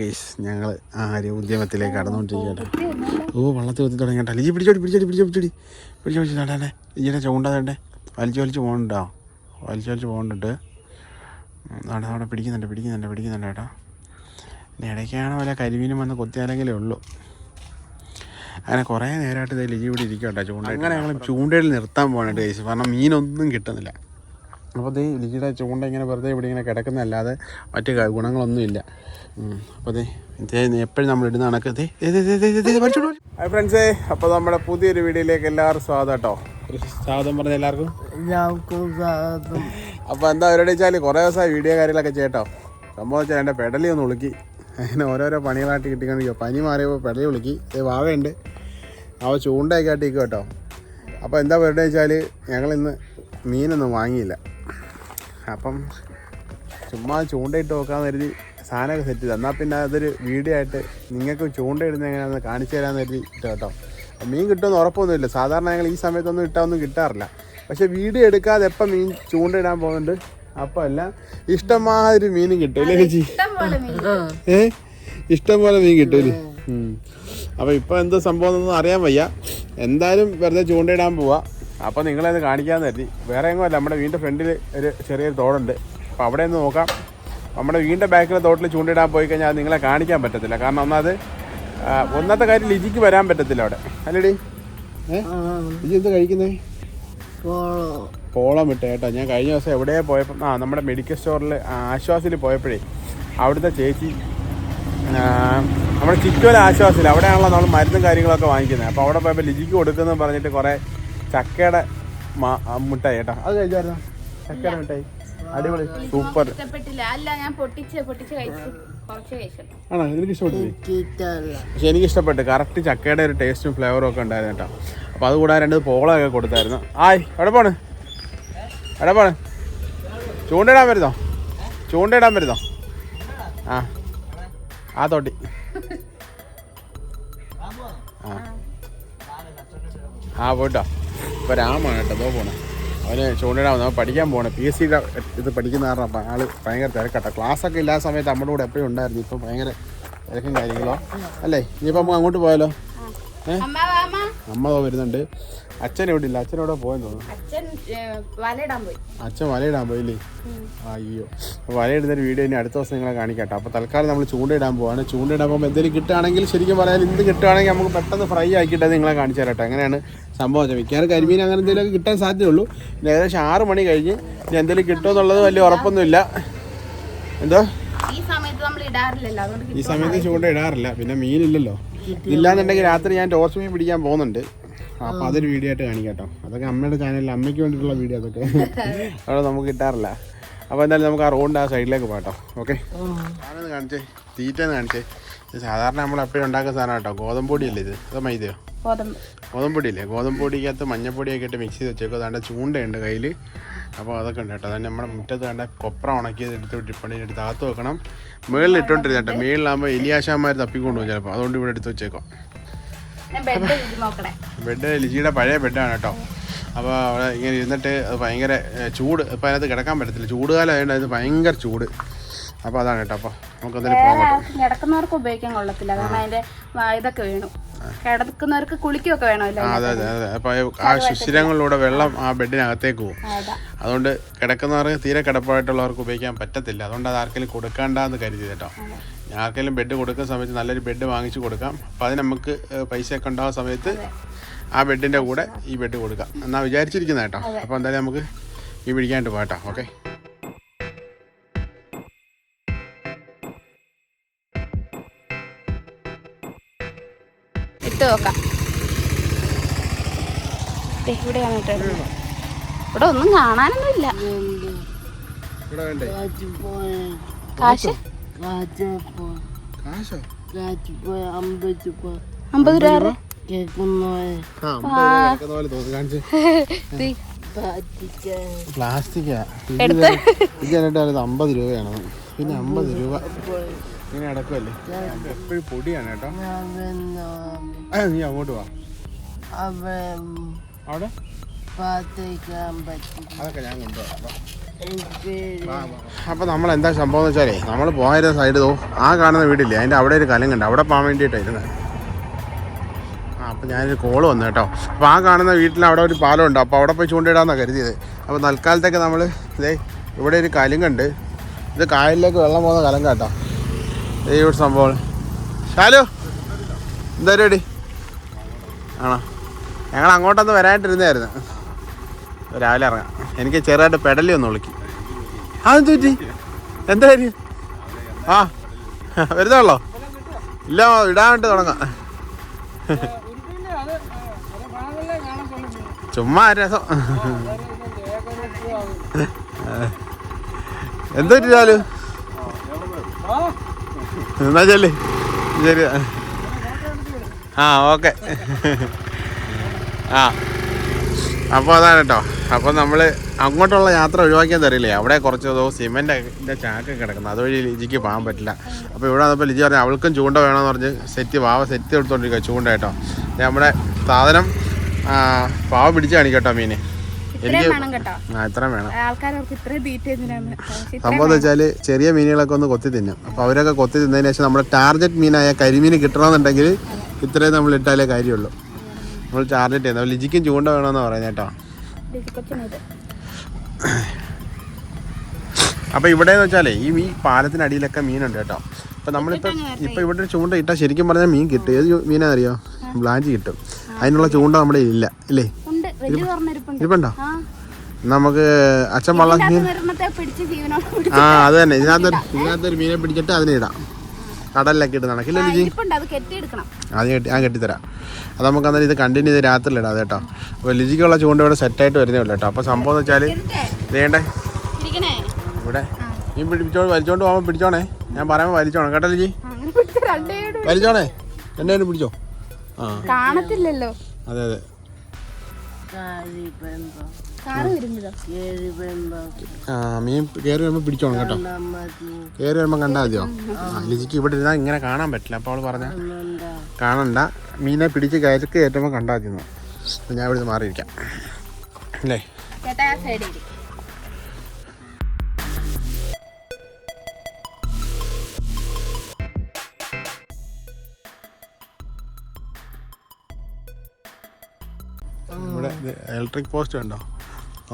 Guys ഞങ്ങൾ ആര്യ ഉദ്യമത്തിലേക്ക് കടന്നുകൊണ്ടിരിക്കുകയാണ് ഓ വള്ളത്തിൽ ഒത്തി തുടങ്ങി കേട്ടോ ലിജി പിടിച്ചോടി പിടിച്ചോടി പിടിച്ചോ പിടിച്ചോടി പിടിച്ചോ പിടിച്ചു നടാനെ ലിജിയുടെ ചൂണ്ടതേണ്ടേ വലിച്ചു വലിച്ച് പോകണ്ടോ? വലിച്ചു വലിച്ച് പോകണ്ടിട്ട്. അവിടെ അവിടെ പിടിക്കുന്നുണ്ട് പിടിക്കുന്നുണ്ട് പിടിക്കുന്നുണ്ട് കേട്ടോ. ഇടയ്ക്കാണ് വല്ല കരിമീനും വന്ന് കൊത്തിയാലെങ്കിലേ ഉള്ളൂ. അങ്ങനെ കുറേ നേരമായിട്ട് ഇത് ലിജി ഇവിടെ ഇരിക്കും കേട്ടോ ചൂണ്ട അങ്ങനെ ഞങ്ങൾ ചൂണ്ടയിൽ നിർത്താൻ പോകണുണ്ട് കേസ് കാരണം മീനൊന്നും കിട്ടുന്നില്ല. അപ്പോൾ അതേ ലിജിയുടെ ചൂണ്ട ഇങ്ങനെ വെറുതെ ഇവിടെ ഇങ്ങനെ കിടക്കുന്നതല്ലാതെ മറ്റ് ഗുണങ്ങളൊന്നുമില്ല. അപ്പോൾ അതേ എപ്പോഴും നമ്മൾ ഇടുന്ന കണക്ക് ദേ, ദേ, ദേ, ദേ, ദേ, ദേ, ദേ, ഹായ് ഫ്രണ്ട്സേ അപ്പോൾ നമ്മുടെ പുതിയൊരു വീഡിയോയിലേക്ക് എല്ലാവർക്കും സ്വാഗതം കേട്ടോ. ഒരു സ്വാഗതം പറഞ്ഞ എല്ലാവർക്കും. അപ്പോൾ എന്താ അവരോട് വെച്ചാൽ കുറേ ദിവസമായി വീഡിയോ കാര്യങ്ങളൊക്കെ ചെയ്യട്ടോ സംഭവം വെച്ചാൽ എന്റെ പെടലി ഒന്ന് ഉളുക്കി. അങ്ങനെ ഓരോരോ പണികളായിട്ട് കിട്ടിക്കൊണ്ടിരിക്കുക പനി മാറിയപ്പോൾ പെടലി ഉളുക്കി. ഇത് വാവയുണ്ട്. അവ ചൂണ്ടയൊക്കെ ആയിട്ട് ഇരിക്കും കേട്ടോ. അപ്പോൾ എന്താ പറയുക വെച്ചാൽ ഞങ്ങളിന്ന് മീനൊന്നും വാങ്ങിയില്ല. അപ്പം ചുമ്മാ ചൂണ്ടയിട്ട് നോക്കാമെന്ന് കരുതി സാധനമൊക്കെ സെറ്റ് ചെയ്ത്. എന്നാൽ പിന്നെ അതൊരു വീഡിയോ ആയിട്ട് നിങ്ങൾക്ക് ചൂണ്ടയിടുന്ന എങ്ങനെയാണെന്ന് കാണിച്ചു തരാമെന്ന് കരുതി കേട്ടോ മീൻ കിട്ടുമെന്ന് ഉറപ്പൊന്നുമില്ല. സാധാരണ ഞങ്ങൾ ഈ സമയത്തൊന്നും ഇട്ടാൽ കിട്ടാറില്ല. പക്ഷേ വീഡിയോ എടുക്കാതെ എപ്പം മീൻ ചൂണ്ടയിടാൻ പോകുന്നുണ്ട്? അപ്പം അല്ല ഇഷ്ടമാതിരി മീനും കിട്ടും അല്ലേ ചേച്ചി? ഏ? ഇഷ്ടം പോലെ മീൻ കിട്ടൂലേ അപ്പോൾ ഇപ്പോൾ എന്താ സംഭവം എന്നൊന്നും അറിയാൻ വയ്യ. എന്തായാലും വെറുതെ ചൂണ്ടയിടാൻ പോവാ. അപ്പോൾ നിങ്ങളത് കാണിക്കാമെന്ന് കരുതി. വേറെ എങ്ങും അല്ല നമ്മുടെ വീടിന്റെ ഫ്രണ്ടിൽ ഒരു ചെറിയൊരു തോടുണ്ട്. അപ്പോൾ അവിടെ നിന്ന് നോക്കാം. നമ്മുടെ വീടിന്റെ ബാക്കിലെ തോട്ടിൽ ചൂണ്ടിടാൻ പോയി കഴിഞ്ഞാൽ അത് നിങ്ങളെ കാണിക്കാൻ പറ്റത്തില്ല. കാരണം ഒന്നത് ഒന്നത്തെ കാര്യം ലിജിക്ക് വരാൻ പറ്റത്തില്ല അവിടെ. അല്ലേടി? ലിജി എന്ത് കഴിക്കുന്നേ? പോളം വിട്ട് കേട്ടോ. ഞാൻ കഴിഞ്ഞ ദിവസം എവിടെയാ പോയപ്പോൾ ആ നമ്മുടെ മെഡിക്കൽ സ്റ്റോറിൽ ആശ്വാസിൽ പോയപ്പോഴേ അവിടുത്തെ ചേച്ചി നമ്മുടെ ചിറ്റോല ആശ്വാസിൽ അവിടെയാണല്ലോ നമ്മൾ മരുന്നും കാര്യങ്ങളൊക്കെ വാങ്ങിക്കുന്നത്. അപ്പോൾ അവിടെ പോയപ്പോൾ ലിജിക്ക് കൊടുക്കുന്നു പറഞ്ഞിട്ട് കുറേ ചക്കയുടെ മുട്ടായി കേട്ടോ. അത് കഴിച്ചായിരുന്നോ? ചക്കയുടെ മിഠായി അടിപൊളി. സൂപ്പർ. ഇഷ്ടപ്പെട്ടില്ല. അല്ല ഞാൻ പൊട്ടിച്ച് പൊട്ടിച്ച് കഴിച്ചു. കുറച്ച് കഴിച്ചു. ആണോ? എനിക്ക് ഇഷ്ടപ്പെട്ടു പക്ഷെ എനിക്ക് ഇഷ്ടപ്പെട്ടു കറക്റ്റ് ചക്കയുടെ ഒരു ടേസ്റ്റും ഫ്ലേവറും ഒക്കെ ഉണ്ടായിരുന്നു കേട്ടോ. അപ്പോൾ അതുകൂടാതെ രണ്ട് പോളൊക്കെ കൊടുത്തായിരുന്നു. ആയി എവിടെ പോണ്? എവിടെ പോണ്? ചൂണ്ടയിടാൻ വരുന്നോ? ചൂണ്ടയിടാൻ വരുന്നോ? ആ ആ തോട്ടി. ആ. ആ പോയിട്ടോ. ഇപ്പോൾ രാമാണ് കേട്ടോ അതോ പോണേ. അവന് ചൂണ്ടയിടാൻ വന്നു അവൻ പഠിക്കാൻ പോകണം പി എസ് സിയുടെ ഇത് പഠിക്കുന്ന കാരണം അപ്പം ആൾ ഭയങ്കര തിരക്കട്ടോ. ക്ലാസ്സൊക്കെ ഇല്ലാത്ത സമയത്ത് നമ്മുടെ കൂടെ എപ്പോഴും ഉണ്ടായിരുന്നു. ഇപ്പം ഭയങ്കര തിരക്കും കാര്യങ്ങളോ. അല്ലേ? ഇനിയിപ്പോൾ നമുക്ക് അങ്ങോട്ട് പോയാലോ? വാമ അമ്മ വരുന്നുണ്ട്. അച്ഛൻ എവിടെ ഇല്ല? അച്ഛൻ എവിടെ പോയെന്ന് തോന്നുന്നു? അച്ഛൻ വലയിടാൻ പോയി. അച്ഛൻ വലയിടാൻ പോയില്ലേ? അയ്യോ. വലയിടുന്നൊരു വീഡിയോ ഇനി അടുത്ത ദിവസം നിങ്ങളെ കാണിക്കട്ടെ. അപ്പോൾ തൽക്കാലം നമ്മൾ ചൂണ്ടയിടാൻ പോവാണ്. ചൂണ്ടയിടാൻ പോകുമ്പോൾ എന്തെങ്കിലും കിട്ടുകയാണെങ്കിൽ ശരിക്കും പറയാൻ എന്ത് കിട്ടുകയാണെങ്കിൽ നമുക്ക് പെട്ടെന്ന് ഫ്രൈ ആക്കിയിട്ട് നിങ്ങളെ കാണിച്ചു തരട്ടെ. അങ്ങനെയാണ് സംഭവം മിക്കവാറും കരിമീൻ അങ്ങനെ എന്തെങ്കിലുമൊക്കെ കിട്ടാൻ സാധ്യതയുള്ളൂ. പിന്നെ ഏകദേശം ആറ് മണി കഴിഞ്ഞ് ഇനി എന്തെങ്കിലും കിട്ടുമോ എന്നുള്ളത് വലിയ ഉറപ്പൊന്നുമില്ല. എന്തോ? ഈ സമയത്ത് ചൂണ്ട ഇടാറില്ല. പിന്നെ മീനില്ലല്ലോ. ഇല്ലാന്നുണ്ടെങ്കിൽ രാത്രി ഞാൻ ടോർച്ച് മീൻ പിടിക്കാൻ പോകുന്നുണ്ട്. അപ്പോൾ അതൊരു വീഡിയോ ആയിട്ട് കാണിക്കാട്ടോ അതൊക്കെ അമ്മയുടെ ചാനലിൽ അമ്മയ്ക്ക് വേണ്ടിയിട്ടുള്ള വീഡിയോ അതൊക്കെ. അവിടെ നമുക്ക് കിട്ടാറില്ല. അപ്പോൾ എന്തായാലും നമുക്ക് ആ റോഡിന്റെ ആ സൈഡിലേക്ക് പോകട്ടോ ഓക്കെ ഞാനൊന്ന് കാണിച്ചേ. തീറ്റ എന്ന് കാണിച്ചേ. ഇത് സാധാരണ നമ്മൾ എപ്പോഴും ഉണ്ടാക്കുന്ന സാധനം കേട്ടോ. ഗോതമ്പൊടിയല്ലേ ഇത്? അതോ മൈദയോ? ഗോതമ്പ്. ഗോതമ്പൊടിയില്ലേ? ഗോതമ്പൊടിക്കകത്ത് മഞ്ഞപ്പൊടിയൊക്കെ ഇട്ട് മിക്സ് ചെയ്ത് വെച്ചേക്കും അതാണ്ട് ചൂണ്ടയുണ്ട് കയ്യിൽ അപ്പോൾ അതൊക്കെ ഉണ്ട് കേട്ടോ. അതായത് നമ്മുടെ മുറ്റത്ത് കണ്ട കൊപ്ര ഉണക്കിയത് എടുത്ത് ടിപ്പണി എടുത്ത് അകത്ത് വെക്കണം. മുകളിൽ ഇട്ടോണ്ടിരുന്നേട്ടോ മുകളിലാകുമ്പോൾ എലിയാശാന്മാർ തപ്പിക്കൊണ്ട് പോകും ചിലപ്പോൾ അതുകൊണ്ട് ഇവിടെ എടുത്ത് വെച്ചേക്കാം ബെഡ് ലിജിയുടെ പഴയ ബെഡാണ് കേട്ടോ. അപ്പോൾ അവിടെ ഇങ്ങനെ ഇരുന്നിട്ട് അത് ഭയങ്കര ചൂട്. ഇപ്പം അതിനകത്ത് കിടക്കാൻ പറ്റത്തില്ല. ചൂട് കാലം ആയതുകൊണ്ട് അത് ഭയങ്കര ചൂട്. അപ്പോൾ അതാണ് കേട്ടോ. അപ്പോൾ നമുക്ക് കിടക്കുന്നവർക്ക് ഉപയോഗിക്കാൻ കൊള്ളത്തില്ല. കാരണം അതിന്റെ വ- ഇതൊക്കെ വീണു. കിടക്കുന്നവർക്ക് കുളിക്കുകയൊക്കെ വേണമല്ലോ. അതെ അതെ അതെ. അപ്പോൾ ആ ശിശിരങ്ങളിലൂടെ വെള്ളം ആ ബെഡിനകത്തേക്ക് പോകും. അതാ. അതുകൊണ്ട് കിടക്കുന്നവർക്ക് തീരെ കിടപ്പായിട്ടുള്ളവർക്ക് ഉപയോഗിക്കാൻ പറ്റത്തില്ല. അതുകൊണ്ട് അത് ആർക്കെങ്കിലും കൊടുക്കണ്ടെന്ന് കരുതി കേട്ടോ. ആർക്കെങ്കിലും ബെഡ് കൊടുക്കുന്ന സമയത്ത് നല്ലൊരു ബെഡ് വാങ്ങിച്ചു കൊടുക്കാം. അപ്പോൾ അത് നമുക്ക് പൈസ പൈസയൊക്കെ ഉണ്ടാകുന്ന സമയത്ത് ആ ബെഡിന്റെ കൂടെ ഈ ബെഡ് കൊടുക്കാം. എന്നാ വിചാരിച്ചിരിക്കുന്ന കേട്ടോ. അപ്പോൾ എന്തായാലും നമുക്ക് ഈ പിടിക്കാണ്ട് പോകട്ടോ ഓക്കെ. നോക്കാം. ഇവിടെയാണ് ഇവിടെ ഒന്നും കാണാനൊന്നും ഇല്ല കാശ്? അമ്പത് രൂപ. പ്ലാസ്റ്റിക്കാ. ഇത് അമ്പത് രൂപയാണ്. പിന്നെ അമ്പത് രൂപ. ഇങ്ങനെ അടക്കുമല്ലേ എപ്പോഴും പൊടിയാണ് കേട്ടോ. നീ അങ്ങോട്ട് വാ. അവിടെ? അതൊക്കെ ഞാൻ കൊണ്ടുപോകാം അപ്പോൾ നമ്മൾ എന്താ സംഭവം എന്ന് വെച്ചാലേ നമ്മൾ പോയ സൈഡ് തോ ആ കാണുന്ന വീടില്ലേ അതിന്റെ അവിടെ ഒരു കലങ്ങുണ്ട് അവിടെ പോകാൻ വേണ്ടിയിട്ടായിരുന്നു ആ അപ്പോൾ ഞാനൊരു കോൾ വന്നു കേട്ടോ. അപ്പോൾ ആ കാണുന്ന വീട്ടിൽ അവിടെ ഒരു പാലം ഉണ്ട് അപ്പോൾ അവിടെ പോയി ചൂണ്ടിടാമെന്നാണ് കരുതിയത്. അപ്പോൾ തൽക്കാലത്തേക്ക് നമ്മൾ ഇതേ ഇവിടെ ഒരു കലുങ്കുണ്ട് ഇത് കായലിലേക്ക് വെള്ളം പോകുന്ന കലങ്ക കേട്ടോ. ഈ ഒരു സംഭവം ഹലോ എന്താ പരിപാടി? ആണോ? ഞങ്ങൾ അങ്ങോട്ടൊന്ന് വരാനായിട്ടിരുന്നായിരുന്നു രാവിലെ ഇറങ്ങാം. എനിക്ക് ചെറുതായിട്ട് പെടലി ഒന്ന് വിളിക്കും അതെന്ത് പറ്റി? എന്താ കാര്യം? ആ വരുന്നുള്ളോ ഇല്ല ഇടാൻ തുടങ്ങാം. ചുമ്മാ രസം. എന്താ പറ്റി ചാലു എന്നാ ചെല്ലേ? ശരി. ആ ഓക്കെ. ആ. അപ്പോൾ അതാണ് കേട്ടോ അപ്പോൾ നമ്മൾ അങ്ങോട്ടുള്ള യാത്ര ഒഴിവാക്കിയാൽ തരില്ലേ അവിടെ കുറച്ച് ദിവസം സിമെന്റിന്റെ ചാക്ക് കിടക്കുന്നത് അതുവഴി ലിജിക്ക് പോകാൻ പറ്റില്ല. അപ്പോൾ ഇവിടെ വന്നപ്പോൾ ലിജി പറഞ്ഞു അവൾക്കും ചൂണ്ട വേണമെന്ന് പറഞ്ഞ് സെറ്റ് പാവ സെറ്റ് എടുത്തോണ്ടിരിക്കുക ചൂണ്ട കേട്ടോ നമ്മുടെ സാധനം പാവ പിടിച്ച് കാണിക്കട്ടോ മീന്. വേണം ആ ഇത്രയും സംഭവം എന്ന് വെച്ചാൽ ചെറിയ മീനുകളൊക്കെ ഒന്ന് കൊത്തി തിന്നും. അപ്പോൾ അവരൊക്കെ കൊത്തി തിന്നതിന് ശേഷം നമ്മുടെ ടാർഗറ്റ് മീനായ കരിമീൻ കിട്ടണമെന്നുണ്ടെങ്കിൽ ഇത്രയും നമ്മൾ ഇട്ടാലേ കാര്യമുള്ളൂ. നമ്മൾ ടാർഗറ്റ് ചെയ്യുന്നത്. ലിജിക്കും ചൂണ്ട വേണമെന്ന് പറയുന്നത് കേട്ടോ. അപ്പൊ അപ്പോൾ ഇവിടെ എന്ന് വെച്ചാലേ ഈ ഈ പാലത്തിനടിയിലൊക്കെ മീനുണ്ട് കേട്ടോ. അപ്പോൾ നമ്മളിപ്പോൾ ഇപ്പോൾ ഇവിടെ ഒരു ചൂണ്ട ഇട്ടാ ശരിക്കും പറഞ്ഞാൽ മീൻ കിട്ടും. ഏത് മീനാ അറിയോ ബ്ലാഞ്ച് കിട്ടും. അതിനുള്ള ചൂണ്ട നമ്മുടെ ഇല്ല. ഇല്ലേ? ഇരിപ്പുണ്ടോ. നമുക്ക് അച്ഛൻ വള്ളം മീൻ ആ അത് തന്നെ. ഇതിനകത്തൊരു ഇതിനകത്തൊരു മീനെ പിടിച്ചിട്ട് അതിനെ ഇടാം. കടലിലൊക്കെ ഇട്ട് നടക്കില്ല ലിജി? അത് കെട്ടി ഞാൻ കെട്ടിത്തരാം. അത് നമുക്ക് അന്നേരം ഇത് കണ്ടിന്യൂ ചെയ്ത് രാത്രി ഇടാം കേട്ടോ. അപ്പോൾ ലിജിക്കുള്ള ചൂണ്ട ഇവിടെ സെറ്റായിട്ട് വരുന്നേ ഉള്ളൂ കേട്ടോ. അപ്പോൾ സംഭവം എന്ന് വെച്ചാൽ വേണ്ടേ? ഇവിടെ. നീ പിടിച്ചോ വലിച്ചോണ്ട് പോകുമ്പോൾ പിടിച്ചോണേ. ഞാൻ പറയുമ്പോൾ വലിച്ചോണം. കേട്ടോ ലിജി? വലിച്ചോണേ. രണ്ടേരും പിടിച്ചോ? ആ. കാണത്തില്ലല്ലോ. അതെ അതെ. മീൻ കയറി വരുമ്പോൾ പിടിച്ചോണം കേട്ടോ. കയറി വരുമ്പോൾ കണ്ടാൽ മതിയോ? ലിജിക്ക് ഇവിടെ ഇരുന്നാൽ ഇങ്ങനെ കാണാൻ പറ്റില്ല. അപ്പോൾ അവൾ പറഞ്ഞ കാണണ്ട. മീനെ പിടിച്ച് കയറ്റി കയറ്റുമ്പോൾ കണ്ടാൽ മതി ഞാൻ ഇവിടുന്ന് മാറിയിരിക്കാം. അല്ലേ? ഇലക്ട്രിക് പോസ്റ്റ് ഉണ്ടോ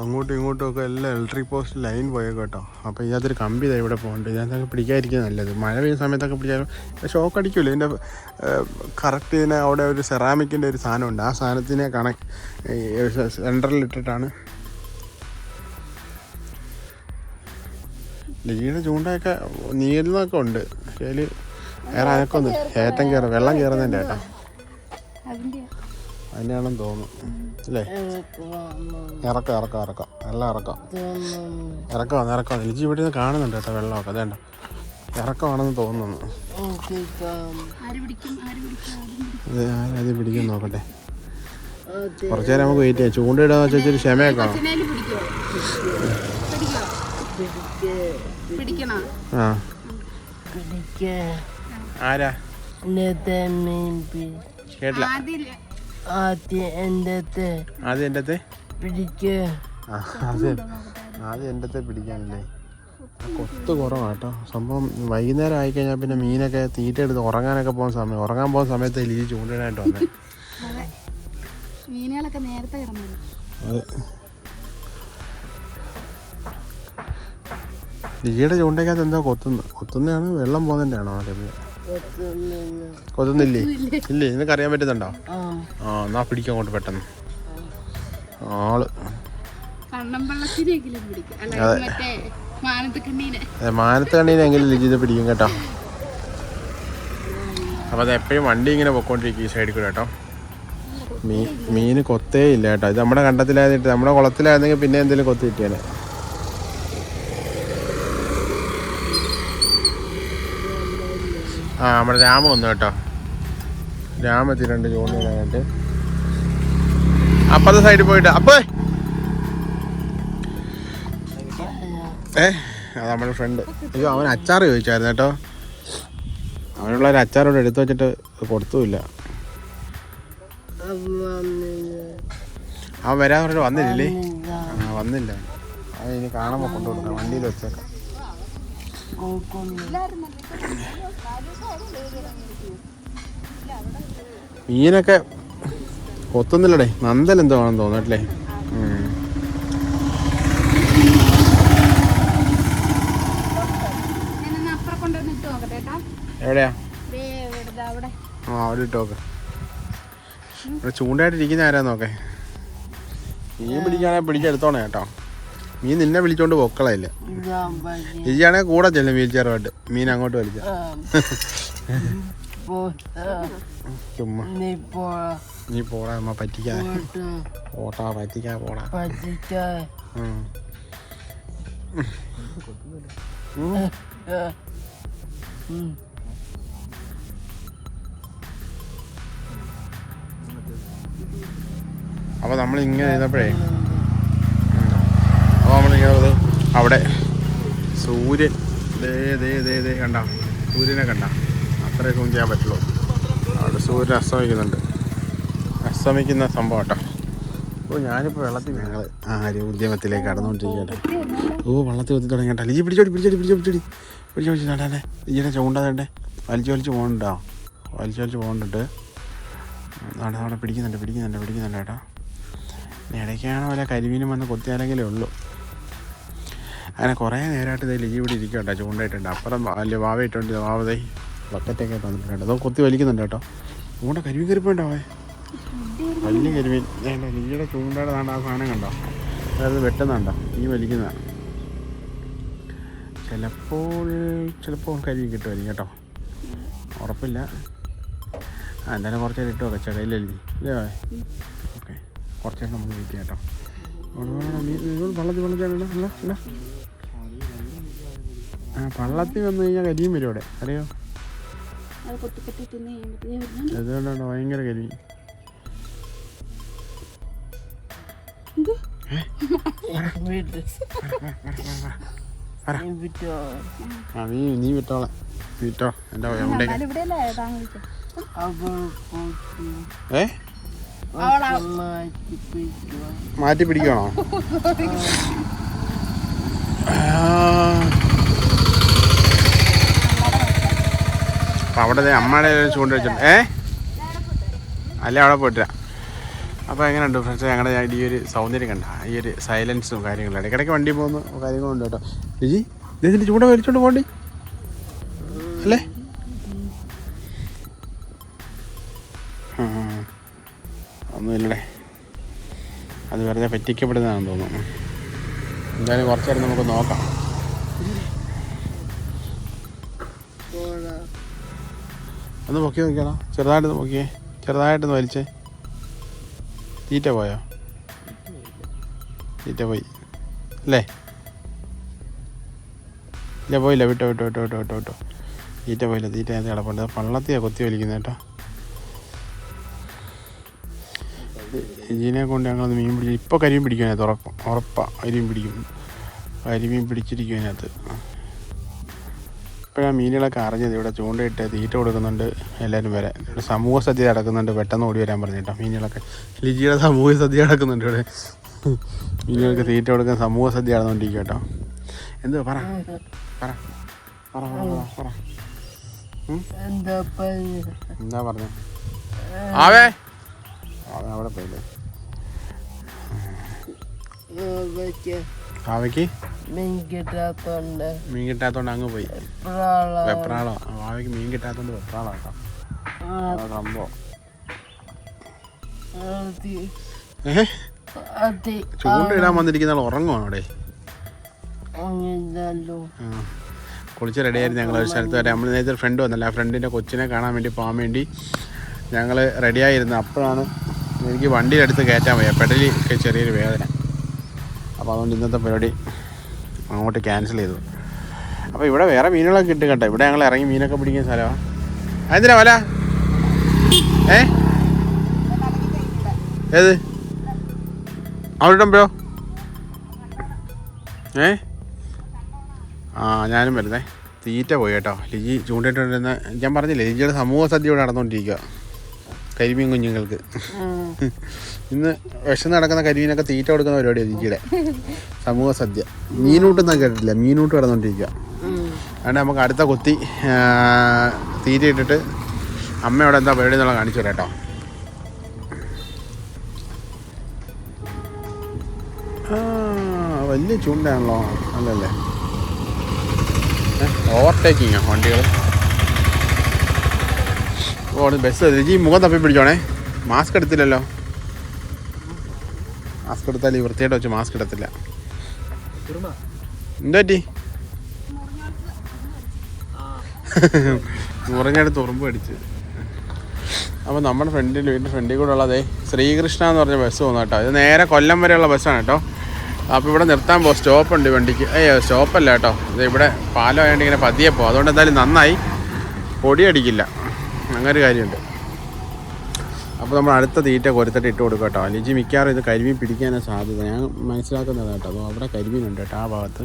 അങ്ങോട്ടും ഇങ്ങോട്ടും ഒക്കെ എല്ലാം ഇലക്ട്രിക് പോസ്റ്റ് ലൈൻ പോയ കേട്ടോ. അപ്പോൾ ഇതിനകത്തൊരു കമ്പി ഇതാ ഇവിടെ പോകുന്നുണ്ട് ഇതിനകത്തൊക്കെ പിടിക്കാതിരിക്കും നല്ലത്. മഴ പെയ്യുന്ന സമയത്തൊക്കെ പിടിച്ചാലും ഷോക്ക് അടിക്കില്ല ഇതിന്റെ കറക്റ്റ് ഇതിനെ അവിടെ ഒരു സെറാമിക്കിന്റെ ഒരു സാധനമുണ്ട്. ആ സാധനത്തിനെ കണക്ട് സെന്ററിൽ ഇട്ടിട്ടാണ്. ലീഡ് ചൂണ്ടയൊക്കെ നീരുന്നൊക്കെ ഉണ്ട്. അതിൽ വേറെ അനക്കൊന്നും ഏറ്റം കയറും വെള്ളം കയറുന്നതിന്റെ കേട്ടോ. അതിനാണെന്ന് തോന്നുന്നു. അല്ലേ? ഇറക്കാം ഇറക്കാം ഇറക്കാം. എല്ലാം ഇറക്കാം. ഇറക്കാം ഇറക്കാം എനിക്ക് ഇവിടെ നിന്ന് കാണുന്നുണ്ട് കേട്ടോ വെള്ളമൊക്കെ. അതേണ്ട ഇറക്കമാണെന്ന് തോന്നുന്നു. ആര് പിടിക്കും ആര് പിടിക്കും ആരും പിടിക്കും ഇത് ആരത് പിടിക്കും നോക്കട്ടെ? കുറച്ചു നേരം നമുക്ക് വെയിറ്റ് ചെയ്യാം. ചൂണ്ടയിടാന്ന് വെച്ചാൽ ഇച്ചിരി ക്ഷമയൊക്കെ കാണും പിടിക്കോ പിടിക്കോ? പിടിക്കണോ ആ ആരാ കേട്ടില്ല. ആദ്യം എന്റെ ആദ്യം എന്റെ പിടിക്ക്. ആ ആദ്യം ആദ്യം എന്റെ അകത്ത് പിടിക്കാനല്ലേ? ആ കൊത്ത് കുറവാണ് കേട്ടോ. സംഭവം വൈകുന്നേരം ആയി കഴിഞ്ഞാൽ പിന്നെ മീനൊക്കെ തീറ്റ എടുത്ത് ഉറങ്ങാനൊക്കെ പോകുന്ന സമയം. ഉറങ്ങാൻ പോകുന്ന സമയത്ത് ലിജി ചൂണ്ടിടായിട്ട് വന്നെ. ലീയുടെ മീനുകളൊക്കെ നേരത്തെ കിടന്നു അതെ. ലിജിയുടെ ചൂണ്ടയ്ക്കകത്ത് എന്തോ കൊത്തുന്നു കൊത്തുന്നതാണ്. വെള്ളം പോകുന്നതിന്റെ ആണോ കൊത്തുന്നില്ലേ ഇല്ലേ നിനക്ക് അറിയാൻ പറ്റുന്നുണ്ടോ? ആ. എന്നാ പിടിക്കും അങ്ങോട്ട് പെട്ടെന്ന്. ആൾ. മാനത്ത് കണ്ണീനെങ്കിലും ലിജിത് പിടിക്കും കേട്ടോ. അപ്പോൾ അത് എപ്പോഴും വണ്ടി ഇങ്ങനെ പൊക്കോണ്ടിരിക്കും ഈ സൈഡിൽ കൂടെ കേട്ടോ. മീൻ മീൻ കൊത്തേ ഇല്ല കേട്ടോ. ഇത് നമ്മുടെ കണ്ടത്തിലായിരുന്നിട്ട് നമ്മുടെ കുളത്തിലായിരുന്നെങ്കിൽ പിന്നെ എന്തെങ്കിലും കൊത്തി കിട്ടിയാനെ. ആ നമ്മുടെ രാമ വന്നു കേട്ടോ. രാമ എത്തിയിട്ടുണ്ട് ചൂണ്ടിടാനായിട്ട് അപ്പത്തെ സൈഡിൽ പോയിട്ട് അപ്പേ. ഏ അത് നമ്മുടെ ഫ്രണ്ട് അയ്യോ അവൻ അച്ചാർ ചോദിച്ചായിരുന്നു കേട്ടോ. അവനുള്ള ഒരു അച്ചാറോട് എടുത്തു വെച്ചിട്ട് കൊടുത്തുമില്ല. അവൻ വരാൻ പറഞ്ഞിട്ട് വന്നില്ലേ? ആ വന്നില്ല. അത് ഇനി കാണുമ്പോൾ കൊണ്ടുകൊടുക്കാം. വണ്ടിയിൽ വെച്ചേക്കാം. മീനൊക്കെ കൊത്തുന്നില്ലടേ നന്ദൽ എന്തോ ആണെന്ന് കേട്ടോ എവിടെയാ? അവിടെ ഇട്ടോക്ക് ഇവിടെ ചൂണ്ടായിട്ടിരിക്കുന്ന ആരാ നോക്കേ? മീൻ പിടിക്കുകയാണെങ്കിൽ പിടിച്ചെടുത്തോണേ കേട്ടോ. മീൻ നിന്നെ വിളിച്ചോണ്ട് പൊക്കളയില്ല? ഇരിക്കുകയാണെങ്കിൽ കൂടെ ചെല്ലും വീൽ ചെയറുമായിട്ട് മീൻ അങ്ങോട്ട് വലിച്ച. ചുമ്മാ. നീ പോടാ അമ്മ പറ്റിക്കാ. പോട്ട് പറ്റിക്കാ പോടാ. അപ്പൊ നമ്മൾ ഇങ്ങനെ ചെയ്തപ്പോഴേ നമ്മളിങ്ങനെ അവിടെ സൂര്യൻ. ദേ ദേ ദേ ദേ കണ്ട. സൂര്യനെ കണ്ട. അത്രയൊക്കെ ഒന്നും ചെയ്യാൻ പറ്റുള്ളൂ. അവിടെ സൂര്യൻ അസ്തമിക്കുന്നുണ്ട്. അസ്തമിക്കുന്ന സംഭവം കേട്ടോ. ഓ ഞാനിപ്പോൾ വെള്ളത്തിൽ ഞങ്ങൾ ആ ഒരു ഉദ്യമത്തിലേക്ക് കടന്നുകൊണ്ടിരിക്കട്ടെ ഓ വെള്ളത്തിൽ ഒത്തി തുടങ്ങിയിട്ടാ. ലിജി പിടിച്ചോടി പിടിച്ചോടി പിടിച്ചോ പിടിച്ചോടി. പിടിച്ചോ പിടിച്ചു നടാനെ ലിജിയുടെ ചൂണ്ടാതെ വലിച്ചു വലിച്ചു പോകണ്ടോ? വലിച്ചു വലിച്ചു പോകണ്ടിട്ട്? അവിടെ അവിടെ പിടിക്കുന്നുണ്ട് പിടിക്കുന്നുണ്ട് പിടിക്കുന്നുണ്ട് കേട്ടോ. ഇടയ്ക്കാണ് വല്ല കരിമീനും വന്ന് കൊത്തിയാലെങ്കിലേ ഉള്ളൂ. അങ്ങനെ കുറേ നേരമായിട്ട് ഇതേ ലിജി ഇവിടെ കേട്ടോ ചൂണ്ടായിട്ടുണ്ട്. അപ്പുറം വലിയ വാവ ഇട്ടുണ്ട് വാവതേ ബക്കറ്റൊക്കെ തന്നിട്ടുണ്ട് അതോ കൊത്തി വലിക്കുന്നുണ്ട് കേട്ടോ. ചൂണ്ട കരിമീൻ കരുപ്പുണ്ടാവേ വലിയ കരിമീൻ. വേണ്ട ലിജിയുടെ ചൂണ്ടയുടെ താണ്ട ആ സാധനം കണ്ടോ? അതായത് വെട്ടുന്നുണ്ടോ ഈ വലിക്കുന്നതാണ് ചിലപ്പോൾ ചിലപ്പോൾ കരിമീൻ കിട്ടുമായിരിക്കും കേട്ടോ. ഉറപ്പില്ല. ആ എന്തായാലും കുറച്ച് നേരം ഇട്ട് വെക്കാം ചെടയിലല്ലേ ഇല്ലേ ഓക്കെ. കുറച്ച് നേരം നമുക്ക് വെയിറ്റ് കേട്ടോ. വെള്ളത്തിൽ വെള്ളത്തിൽ അല്ല അല്ല ആ പള്ളത്തിൽ വന്നു കഴിഞ്ഞാൽ കരിയും വരും അവിടെ. അറിയോ? അതുകൊണ്ടാണ് ഭയങ്കര കരി. ആ നീ നീ വിട്ടോളാം. വിട്ടോ എന്റെ ഏ? മാറ്റി പിടിക്കണോ മാറ്റി പിടിക്കണോ അപ്പം അവിടെ അമ്മയുടെ ചൂണ്ട വെച്ചിട്ടുണ്ട്. ഏ? അല്ല അവിടെ പോയിട്ടില്ല അപ്പോൾ എങ്ങനെയുണ്ട് ഫ്രണ്ട്സ് ഞങ്ങളുടെ ഈ ഒരു സൗന്ദര്യം കണ്ട. ഈ ഒരു സൈലൻസും കാര്യങ്ങളും. ഇടയ്ക്കിടയ്ക്ക് വണ്ടി പോകുന്ന കാര്യങ്ങളുണ്ട് കേട്ടോ. ലിജി ഇതിന്റെ ചൂണ്ട വലിച്ചോണ്ട് പോണ്ടി. അല്ലേ? ഒന്നുമില്ലേ അത് വെറുതെ പറ്റിക്കപ്പെടുന്നതാണെന്ന് തോന്നുന്നു. എന്തായാലും കുറച്ച് നേരം നമുക്ക് നോക്കാം. ഒന്ന് പൊക്കി നോക്കിയാണോ ചെറുതായിട്ടൊന്ന് പൊക്കിയേ ചെറുതായിട്ടൊന്ന് വലിച്ചേ. തീറ്റ പോയോ? തീറ്റ പോയി. അല്ലേ? ഇല്ല പോയില്ല. വിട്ടോ വിട്ടോ വിട്ടോ വിട്ടോ വിട്ടോ വിട്ടോ. തീറ്റ പോയില്ല. തീറ്റ അതിനകത്ത് കിടപ്പുണ്ട്. പള്ളത്തിയാണ് കൊത്തി വലിക്കുന്നത് കേട്ടോ. ഇതിനെ കൊണ്ട് ഞങ്ങൾ മീൻ പിടിക്കും ഇപ്പോൾ കരിമീൻ പിടിക്കും അതിനകത്ത് ഉറപ്പം. ഉറപ്പാണ് കരിമീൻ പിടിക്കും. കരിമീൻ പിടിച്ചിരിക്കും അതിനകത്ത്. ഇപ്പോഴാണ് മീനുകളൊക്കെ അറിഞ്ഞത്? ഇവിടെ ചൂണ്ടയിട്ട് തീറ്റ കൊടുക്കുന്നുണ്ട് എല്ലാവരും വരെ. ഇവിടെ സമൂഹ സദ്യ നടക്കുന്നുണ്ട്. പെട്ടെന്ന് ഓടി വരാൻ പറഞ്ഞു കേട്ടോ മീനുകളൊക്കെ. ലിജിയുടെ സമൂഹ സദ്യ നടക്കുന്നുണ്ട് ഇവിടെ. മീനുകൾക്ക് തീറ്റ കൊടുക്കാൻ സമൂഹ സദ്യ നടന്നുകൊണ്ടിരിക്കും കേട്ടോ. എന്തുവാ? പറ. പറ. പറ പറ എന്താ പറഞ്ഞു? ആവേ. അവിടെ പോയില്ലേ? വെച്ച് മീൻ കിട്ടാത്തോണ്ട്. മീൻ കിട്ടാത്തോണ്ട് അങ്ങ് പോയി. പ്രാള വെപ്രാളോ. ആവയ്ക്ക് മീൻ കിട്ടാത്തോണ്ട് വെപ്രാളോ കേട്ടോ. സംഭവം. ചൂണ്ടയിടാൻ വന്നിരിക്കുന്ന ഉറങ്ങുവാണ് അവിടെ? കുളിച്ച് റെഡി കുളിച്ച് റെഡിയായിരുന്നു ഞങ്ങൾ ഒരു സ്ഥലത്ത് വരെ. നമ്മൾ നേരത്തെ ഫ്രണ്ട് വന്നല്ല. ആ ഫ്രണ്ടിന്റെ കൊച്ചിനെ കാണാൻ വേണ്ടി പോകാൻ വേണ്ടി ഞങ്ങൾ റെഡിയായിരുന്നു അപ്പോഴാണ് എനിക്ക് വണ്ടിയിലെടുത്ത് കയറ്റാൻ വയ്യ. പെടലി ചെറിയൊരു വേദന. അപ്പോൾ അതുകൊണ്ട് ഇന്നത്തെ പരിപാടി അങ്ങോട്ട് ക്യാൻസൽ ചെയ്തു. അപ്പോൾ ഇവിടെ വേറെ മീനുകളൊക്കെ കിട്ടും കേട്ടോ. ഇവിടെ ഞങ്ങൾ ഇറങ്ങി മീനൊക്കെ പിടിക്കുന്ന സ്ഥലമാണ് എന്തിനാ വല? ഏ? ഏത്? അവിടെ ഏ? ആ ഞാനും വരുന്നേ. തീറ്റ പോയി കേട്ടോ. ലിജി ചൂണ്ടിട്ടുണ്ടിരുന്ന ഞാൻ പറഞ്ഞില്ലേ ലിജിയുടെ സമൂഹ സദ്യ ഇവിടെ നടന്നുകൊണ്ടിരിക്കുക കരിമീൻ കുഞ്ഞുങ്ങൾക്ക് ഇന്ന് വിഷം നടക്കുന്ന കരിമീനൊക്കെ തീറ്റ കൊടുക്കുന്ന പരിപാടിയാണ് ഇതിയുടെ സമൂഹ സദ്യ. മീനൂട്ടൊന്നും കേട്ടിട്ടില്ല. മീനൂട്ട് കിടന്നുകൊണ്ടിരിക്കുക അതുകൊണ്ട് നമുക്ക് അടുത്ത കൊത്തി തീറ്റ ഇട്ടിട്ട് അമ്മയോടെ എന്താ പരിപാടി എന്നുള്ള കാണിച്ചു തരാം കേട്ടോ. വലിയ ചൂണ്ടയാണല്ലോ. അല്ലല്ലേ? ഓവർടേക്കിങ്ങോ വണ്ടികൾ ഓ ബസ് രുചി മുഖം തപ്പി പിടിച്ചോണേ മാസ്ക് എടുത്തില്ലല്ലോ. മാസ്ക് എടുത്താൽ ഈ വൃത്തിയായിട്ട് വെച്ച് മാസ്ക് എടുത്തില്ല. എന്താ പറ്റി? മുറിഞ്ഞെടുത്ത് ഉറുമ്പ് അടിച്ച് അപ്പോൾ നമ്മുടെ ഫ്രണ്ടിൽ വീടിന്റെ ഫ്രണ്ടിൽ കൂടെ ഉള്ളതേ ശ്രീകൃഷ്ണ എന്ന് പറഞ്ഞ ബസ് പോകുന്നു കേട്ടോ. ഇത് നേരെ കൊല്ലം വരെയുള്ള ബസ്സാണ് കേട്ടോ. അപ്പോൾ ഇവിടെ നിർത്താൻ പോകും സ്റ്റോപ്പ് ഉണ്ട് ഈ വണ്ടിക്ക്. ഏയ് സ്റ്റോപ്പല്ല കേട്ടോ. ഇത് ഇവിടെ പാലം ആയതുകൊണ്ട് ഇങ്ങനെ പതിയെ പോകും അതുകൊണ്ട് എന്തായാലും നന്നായി. പൊടി അടിക്കില്ല അങ്ങനെ ഒരു കാര്യമുണ്ട്. അപ്പോൾ നമ്മൾ അടുത്ത തീറ്റ കൊരുത്തിട്ട് ഇട്ട് കൊടുക്കുക കേട്ടോ. ലിജി മിക്കവാറും ഇത് കരിമീൻ പിടിക്കാനാണ് സാധ്യത. ഞാൻ മനസ്സിലാക്കുന്നത് കേട്ടോ. അപ്പോൾ അവിടെ കരിമീനുണ്ട് കേട്ടോ ആ ഭാഗത്ത്.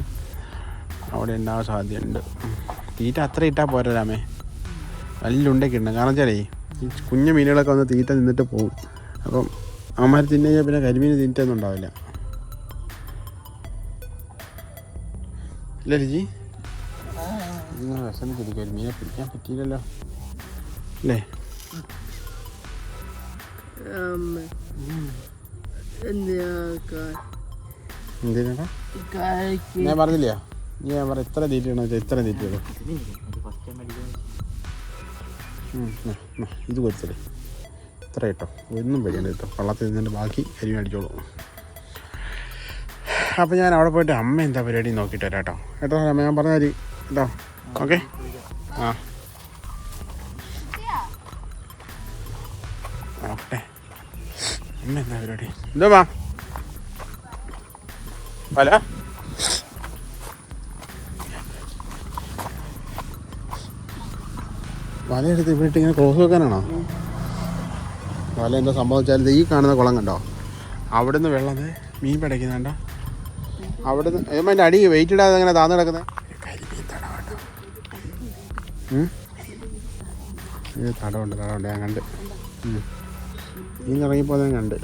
അവിടെ ഉണ്ടാവാൻ സാധ്യതയുണ്ട്. തീറ്റ അത്ര ഇട്ടാൽ പോരാ രാമേ. നല്ല ഉണ്ടൊക്കെ ഉണ്ട്. കാരണം വെച്ചാലേ ഈ കുഞ്ഞു മീനുകളൊക്കെ വന്ന് തീറ്റ നിന്നിട്ട് പോകും അപ്പം അമ്മമാർ തിന്നു കഴിഞ്ഞാൽ പിന്നെ കരിമീൻ തിന്നിട്ടൊന്നും ഉണ്ടാവില്ല. ഇല്ല രുചി വിശന്നിട്ടിരിക്കും കരിമീനെ പിടിക്കാൻ പറ്റിയില്ലല്ലോ. അല്ലേ എന്തിനാ ഞാൻ പറഞ്ഞില്ല? നീ ഞാൻ പറ ഇത്ര തീറ്റയാണോ ഇത്ര തീറ്റയുള്ളൂ ഇത് കൊടുത്തേ ഇത്ര കേട്ടോ ഒന്നും പേടിയണ്ട കേട്ടോ. വള്ളത്തിൽ നിന്നിട്ട് ബാക്കി കരിമീൻ അടിച്ചോളൂ അപ്പോൾ ഞാൻ അവിടെ പോയിട്ട് അമ്മ എന്താ പരിപാടി നോക്കിയിട്ട് വരാം കേട്ടോ കേട്ടോ അമ്മ ഞാൻ പറഞ്ഞ കേട്ടോ. ഓക്കെ? ആ. അമ്മ എന്താ പരിപാടി? എന്താ മാം? പല വലയെടുത്ത് ഇവിടെ ഇങ്ങനെ ക്രോസ് വെക്കാനാണോ? വല എന്താ സംഭവം വെച്ചാൽ ദേ ഈ കാണുന്ന കുളം കണ്ടോ? അവിടുന്ന് വെള്ളം ദേ മീൻ പിടയ്ക്കുന്നുണ്ടോ അവിടുന്ന് എന്റെ അടി വെയിറ്റ് ഇടാതെ അങ്ങനെ താന്ന് കിടക്കുന്നത് തടവുണ്ട് തടവുണ്ട്. ഞാൻ കണ്ട്. ഉം. മീൻ ഇറങ്ങിപ്പോ ഞാൻ കണ്ട്.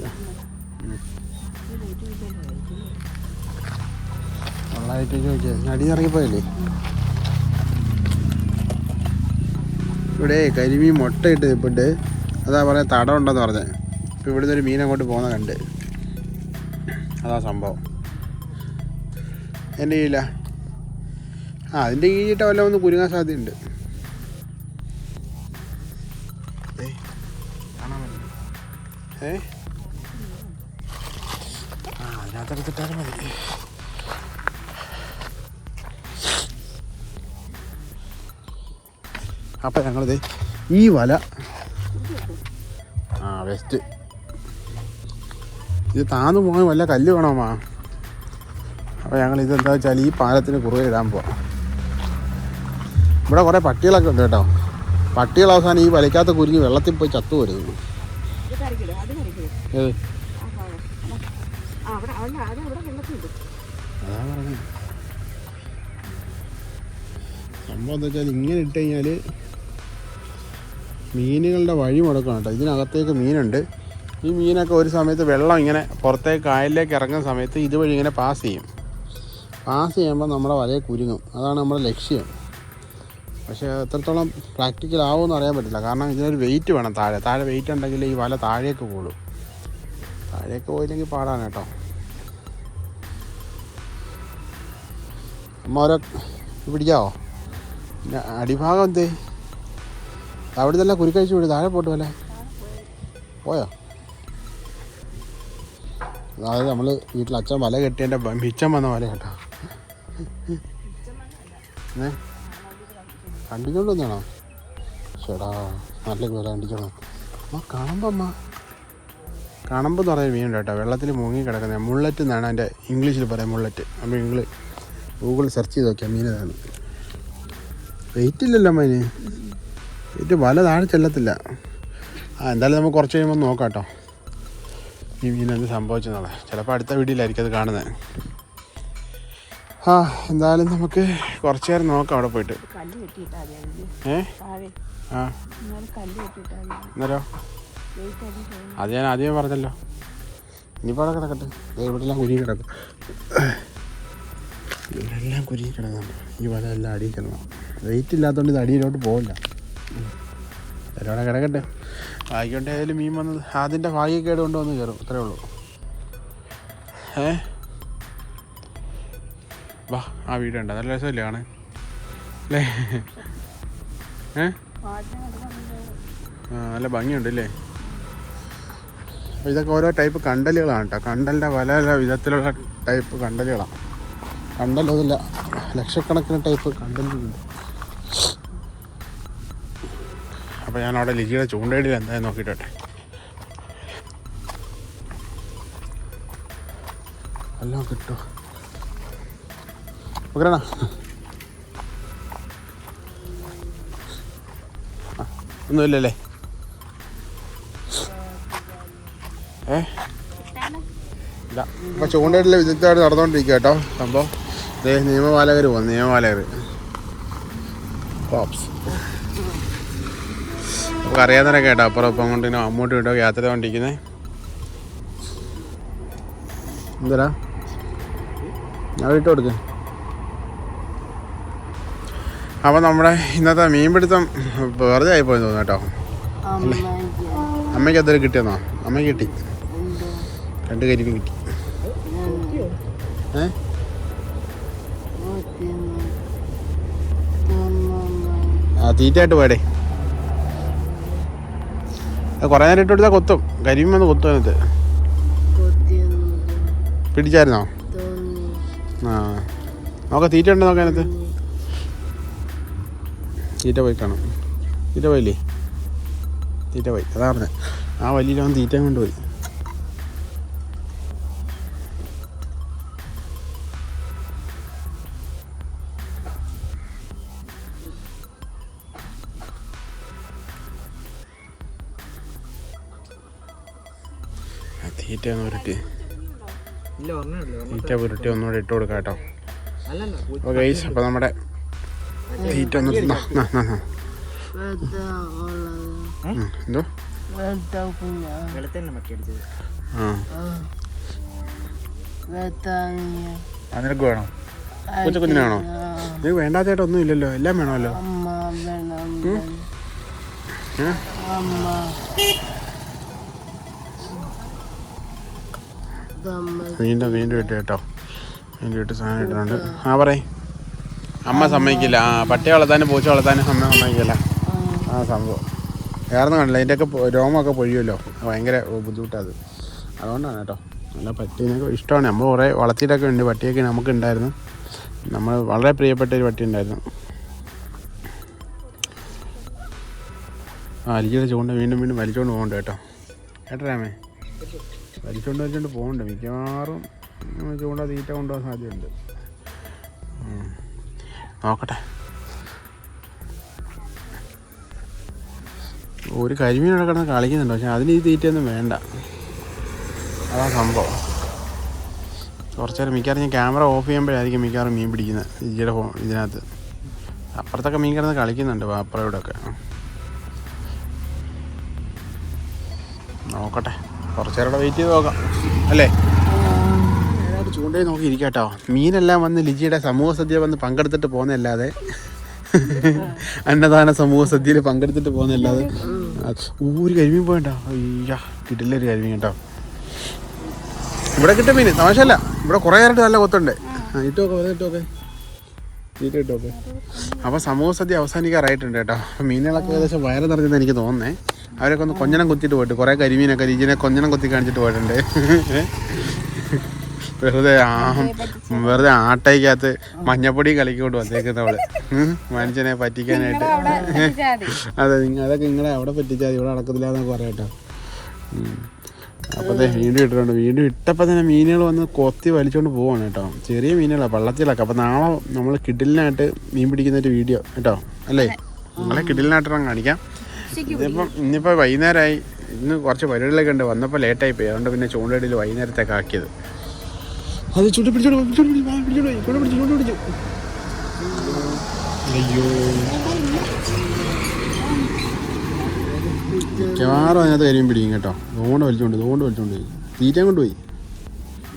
വെള്ളമായിട്ട് ചോദിച്ചത് അടി ഇറങ്ങിപ്പോയല്ലേ ഇവിടെ കരിമീൻ മുട്ടയിട്ട് നിപ്പിട്ട് അതാ പറയാ തടം ഉണ്ടെന്ന് പറഞ്ഞത് ഇപ്പം ഇവിടുന്ന് ഒരു മീൻ അങ്ങോട്ട് പോകുന്ന കണ്ട്. അതാ സംഭവം. എന്റെ കീഴില. ആ അതിന്റെ കീഴിട്ട വല്ല ഒന്ന് കുരുങ്ങാൻ സാധ്യതയുണ്ട്. ഏ ആ അതിനകത്തെടുത്തിട്ടാലും മതി അപ്പം ഞങ്ങളിത് ഈ വല ആ വെസ്റ്റ് ഇത് താന്നു പോകാൻ വല്ല കല്ല് വേണോമാ അപ്പോൾ ഞങ്ങൾ ഇതെന്താ വെച്ചാൽ ഈ പാലത്തിന് കുറുകെ ഇടാൻ പോവാം. ഇവിടെ കുറേ പട്ടികളൊക്കെ ഉണ്ട് കേട്ടോ. പട്ടികൾ അവസാനം ഈ വലയ്ക്കകത്ത് കുരുങ്ങി വെള്ളത്തിൽ പോയി ചത്തു വരുന്നു ഏത്? അതാ പറഞ്ഞത് സംഭവം എന്താ വെച്ചാൽ ഇങ്ങനെ ഇട്ട് കഴിഞ്ഞാൽ മീനുകളുടെ വഴി മുടക്കണം കേട്ടോ. ഇതിനകത്തേക്ക് മീനുണ്ട്. ഈ മീനൊക്കെ ഒരു സമയത്ത് വെള്ളം ഇങ്ങനെ പുറത്തേക്ക് കായലിലേക്ക് ഇറങ്ങുന്ന സമയത്ത് ഇതുവഴി ഇങ്ങനെ പാസ് ചെയ്യും. പാസ് ചെയ്യുമ്പോൾ നമ്മുടെ വലയെ കുരുങ്ങും. അതാണ് നമ്മുടെ ലക്ഷ്യം. പക്ഷേ എത്രത്തോളം പ്രാക്ടിക്കൽ ആവുമെന്ന് അറിയാൻ പറ്റില്ല. കാരണം ഇതിനൊരു വെയിറ്റ് വേണം താഴെ. താഴെ വെയിറ്റ് ഉണ്ടെങ്കിൽ ഈ വല താഴേക്ക് പോകും താഴേക്ക് പോയില്ലെങ്കിൽ പാടാണ് കേട്ടോ. അമ്മ ഓരോ പിടിക്കാവോ? പിന്നെ അടിഭാഗം എന്തേ? അവിടെ നിന്നല്ല കുരുക്കഴിച്ചു വിടും താഴെ പോട്ട് പോലെ പോയോ? അതായത് നമ്മൾ വീട്ടിൽ അച്ഛൻ വല കെട്ടിയതിന്റെ മിച്ചം വന്ന വല കേട്ടോ ഏ? കണ്ടിക്കൊണ്ട് വന്നാണോ ചേടാ നല്ല വില കണ്ടിക്കണം അമ്മ കാണുമ്പോൾ അമ്മ. എന്ന് പറയുന്ന മീനുണ്ട് കേട്ടോ. വെള്ളത്തിൽ മുങ്ങി കിടക്കുന്ന മുള്ളറ്റ് എന്നാണ് എന്റെ ഇംഗ്ലീഷിൽ പറയാം മുള്ളറ്റ്. അപ്പോൾ നിങ്ങൾ ഗൂഗിൾ സെർച്ച് ചെയ്ത് നോക്കിയാൽ മീൻ ഏതാണ് വെയിറ്റ് ഇല്ലല്ലോ അമ്മ ഇനി വെയിറ്റ് വല താഴെ ചെല്ലത്തില്ല. ആ എന്തായാലും നമുക്ക് കുറച്ച് കഴിയുമ്പോൾ നോക്കാം കേട്ടോ. ഈ മീൻ എന്ത് സംഭവിച്ചെന്നുള്ളത്. ചിലപ്പോൾ അടുത്ത വീഡിയോയിലായിരിക്കും അത് കാണുന്നത്. ആ എന്തായാലും നമുക്ക് കുറച്ചു നേരം നോക്കാം അവിടെ പോയിട്ട്. ഏ? ആ. എന്നാലും അത് ഞാൻ ആദ്യമേ പറഞ്ഞല്ലോ. ഇനിയിപ്പോൾ അവിടെ കിടക്കട്ടെ. ഇവിടെല്ലാം കുരുങ്ങി കിടക്കും. ഇവിടെല്ലാം കുരുങ്ങി കിടക്കുന്നുണ്ട്. ഈ വല എല്ലാം അടിയിൽ കിടക്കണം വെയിറ്റ് ഇല്ലാത്തതുകൊണ്ട് ഇത് അടിയിലോട്ട് പോകില്ല ഒരാളെ കിടക്കട്ടെ. ആയിക്കോട്ടെ ഏതായാലും മീൻ വന്നത്. അതിന്റെ ഭാഗ്യക്കേട് കൊണ്ടുവന്ന് കയറും. അത്രേ ഉള്ളൂ. ഏ? വാ ആ വീട് ഉണ്ട് നല്ല രസമല്ലേ ആണ് അല്ലേ? ഏ? നല്ല ഭംഗിയുണ്ട് അല്ലേ? ഇതൊക്കെ ഓരോ ടൈപ്പ് കണ്ടലുകളാണ് കേട്ടോ. കണ്ടലിന്റെ പല പല വിധത്തിലുള്ള ടൈപ്പ് കണ്ടലുകളാണ് കണ്ടലൊന്നുമില്ല ലക്ഷക്കണക്കിന് ടൈപ്പ് കണ്ടലുകളുണ്ട്. അപ്പോൾ ഞാൻ അവിടെ ലിജിയുടെ ചൂണ്ടയിടിൽ എന്തായാലും നോക്കിയിട്ടെ എല്ലാം കിട്ടുമോ ഓക്കെയാണോ ഒന്നുമില്ലല്ലേ? ഏ? ഇല്ല. അപ്പോൾ ചൂണ്ടയിട്ടില്ല വിദഗ്ധമായിട്ട് നടന്നുകൊണ്ടിരിക്കുക കേട്ടോ. സംഭവം ദേ നിയമപാലകർ പോകുന്നു നിയമപാലകർ പോപ്സ് നമുക്ക് അറിയാതെ കേട്ടോ അപ്പുറം ഇപ്പം കൊണ്ട് അങ്ങോട്ടും ഇങ്ങോട്ടും യാത്ര ചെയ്തുകൊണ്ടിരിക്കുന്നത് എന്തരാ ഞാൻ വിട്ടു കൊടുക്ക്. അപ്പോൾ നമ്മുടെ ഇന്നത്തെ മീൻപിടുത്തം വെറുതെ ആയിപ്പോയി തോന്നുന്നു കേട്ടോ. അമ്മയ്ക്ക് എന്തൊരു കിട്ടിയെന്നോ? അമ്മയ്ക്ക് കിട്ടി. രണ്ട് കരിമീൻ കിട്ടി. ആ തീറ്റയായിട്ട് പോയടേ. കുറേ നേരം ഇട്ട് കൊടുത്താൽ കൊത്തും. കരിമീൻ വന്ന് കൊത്തും അതിനകത്ത്. പിടിച്ചായിരുന്നോ? ആ. നോക്കാം തീറ്റ ഉണ്ടോ നോക്കാം അതിനകത്ത്? തീറ്റ പോയി കാണും തീറ്റ പോയില്ലേ? തീറ്റ പോയി അതാ പറഞ്ഞത് ആ വലിയ തീറ്റ കൊണ്ടുപോയി. തീറ്റ പുരട്ടി. തീറ്റ ഒന്നുകൂടെ ഇട്ട് കൊടുക്കാം കേട്ടോ ഓക്കെ അപ്പോൾ നമ്മുടെ തീറ്റ നാ, നാ, നാ, നാ. എന്തോ നിനക്ക് വേണോ കൊച്ചു കുഞ്ഞിനാണോ നിനക്ക് വേണ്ടാത്തായിട്ട് ഒന്നും ഇല്ലല്ലോ എല്ലാം വേണമല്ലോ വീണ്ടും വീണ്ടും ഇട്ട് കേട്ടോ വീണ്ടും ഇട്ട് സാധനം ഇട്ടിട്ടുണ്ട് ആ പറയ് അമ്മ സമ്മതിക്കില്ല. ആ പട്ടി വളർത്താനും പൂച്ച വളർത്താനും അമ്മ സമ്മതിക്കില്ല. ആ സംഭവം. വേറെ കാണില്ല അതിന്റെയൊക്കെ രോമമൊക്കെ പൊഴിയുമല്ലോ. ഭയങ്കര ബുദ്ധിമുട്ടാണ് അത്. അതുകൊണ്ടാണ് കേട്ടോ. നല്ല പട്ടീനൊക്കെ ഇഷ്ടമാണ്. നമ്മൾ കുറേ വളർത്തിയിട്ടൊക്കെ ഉണ്ട്. പട്ടിയൊക്കെ നമുക്ക് ഉണ്ടായിരുന്നു. നമ്മൾ വളരെ പ്രിയപ്പെട്ട ഒരു പട്ടി ഉണ്ടായിരുന്നു. ആ അലിജിയുടെ ചൂണ്ട വീണ്ടും വീണ്ടും വലിച്ചുകൊണ്ട് പോകണ്ട കേട്ടോ. കേട്ടരാമേ വലിച്ചുകൊണ്ട് വലിച്ചുകൊണ്ട് പോകണ്ട. മിക്കവാറും ചൂണ്ട തീറ്റ കൊണ്ടുപോകാൻ സാധ്യതയുണ്ട്. നോക്കട്ടെ. ഒരു കരിമീൻ കിടന്ന് കളിക്കുന്നുണ്ട് പക്ഷെ അതിന് ഈ തീറ്റയൊന്നും വേണ്ട. അതാ സംഭവം. കുറച്ച് നേരം മിക്കവാറും ഞാൻ ക്യാമറ ഓഫ് ചെയ്യുമ്പോഴായിരിക്കും മിക്കവാറും മീൻ പിടിക്കുന്നത് ഇതിയുടെ ഫോ ഇതിനകത്ത്. അപ്പുറത്തൊക്കെ മീൻ കിടന്ന് കളിക്കുന്നുണ്ട് അപ്പുറം ഇവിടെ ഒക്കെ നോക്കട്ടെ. കുറച്ച് നേരം വെയിറ്റ് ചെയ്ത് നോക്കാം. അല്ലേ? ചൂണ്ടയിൽ നോക്കി ഇരിക്കാട്ടോ. മീനെല്ലാം വന്ന് ലിജിയുടെ സമൂഹ സദ്യ വന്ന് പങ്കെടുത്തിട്ട് പോകുന്നല്ലാതെ അന്നദാന സമൂഹ സദ്യയിൽ പങ്കെടുത്തിട്ട് പോകുന്നല്ലാതെ ഊര് കരിമീൻ പോയണ്ട? അയ്യാ കിട്ടില്ല ഒരു കരിമീൻ കേട്ടോ. ഇവിടെ കിട്ടും മീൻ. തമാശല്ല ഇവിടെ കുറേ ആയിട്ട് നല്ല കൊത്തുണ്ട്. ഇട്ടോക്കെ ഇട്ടോക്കെ ഇട്ടോക്കെ അപ്പോൾ സമൂഹ സദ്യ അവസാനിക്കാറായിട്ടുണ്ട് കേട്ടോ. മീനുകളൊക്കെ ഏകദേശം വയറ് നിറഞ്ഞെന്ന് എനിക്ക് തോന്നുന്നേ. അവരൊക്കെ ഒന്ന് കൊഞ്ഞനം കുത്തിയിട്ട് പോയിട്ട് കുറേ കരിമീനൊക്കെ ലിജിനെ കൊഞ്ഞനം കുത്തി കാണിച്ചിട്ട് പോയിട്ടുണ്ട്. വെറുതെ ആ വെറുതെ ആട്ടയ്ക്കകത്ത് മഞ്ഞപ്പൊടി കളിക്കൊണ്ട് വന്നേക്കുന്നവൾ. അവിടെ മനുഷ്യനെ പറ്റിക്കാനായിട്ട്. അതെ നിങ്ങൾ അതൊക്കെ നിങ്ങളെ അവിടെ പറ്റിച്ചാൽ ഇവിടെ നടക്കത്തില്ല എന്നൊക്കെ പറയട്ടോ. അപ്പോൾ അതെ വീണ്ടും ഇട്ടിട്ടുണ്ട്. വീണ്ടും ഇട്ടപ്പോൾ തന്നെ മീനുകൾ വന്ന് കൊത്തി വലിച്ചുകൊണ്ട് പോവാണ് കേട്ടോ. ചെറിയ മീനുകളാണ് വള്ളത്തിലൊക്കെ. അപ്പോൾ നാളെ നമ്മൾ കിഡിലിനായിട്ട് മീൻ പിടിക്കുന്ന ഒരു വീഡിയോ കേട്ടോ. അല്ലേ? നിങ്ങളെ കിഡിലിനായിട്ട് കാണിക്കാം. ഇതിപ്പം ഇന്നിപ്പോൾ വൈകുന്നേരമായി ഇന്ന് കുറച്ച് പരിപാടികളൊക്കെ ഉണ്ട്. വന്നപ്പോൾ ലേറ്റായി പോയി. അതുകൊണ്ട് പിന്നെ ചൂണ്ടയിടയിൽ വൈകുന്നേരത്തേക്ക് ആക്കിയത് അത് ചൂണ്ട പിടിച്ചോണ്ട് പോയി, പിടിച്ചോണ്ട് കൊണ്ട് പിടിച്ചു കൊണ്ട് പിടിച്ചു അയ്യോ. മിക്കവാറും അതിനകത്ത് കരിയും പിടിക്കും കേട്ടോ. ഇതുകൊണ്ട് വലിച്ചോണ്ട് ഇതുകൊണ്ട് വലിച്ചോണ്ട്. പോയി. തീറ്റ കൊണ്ടുപോയി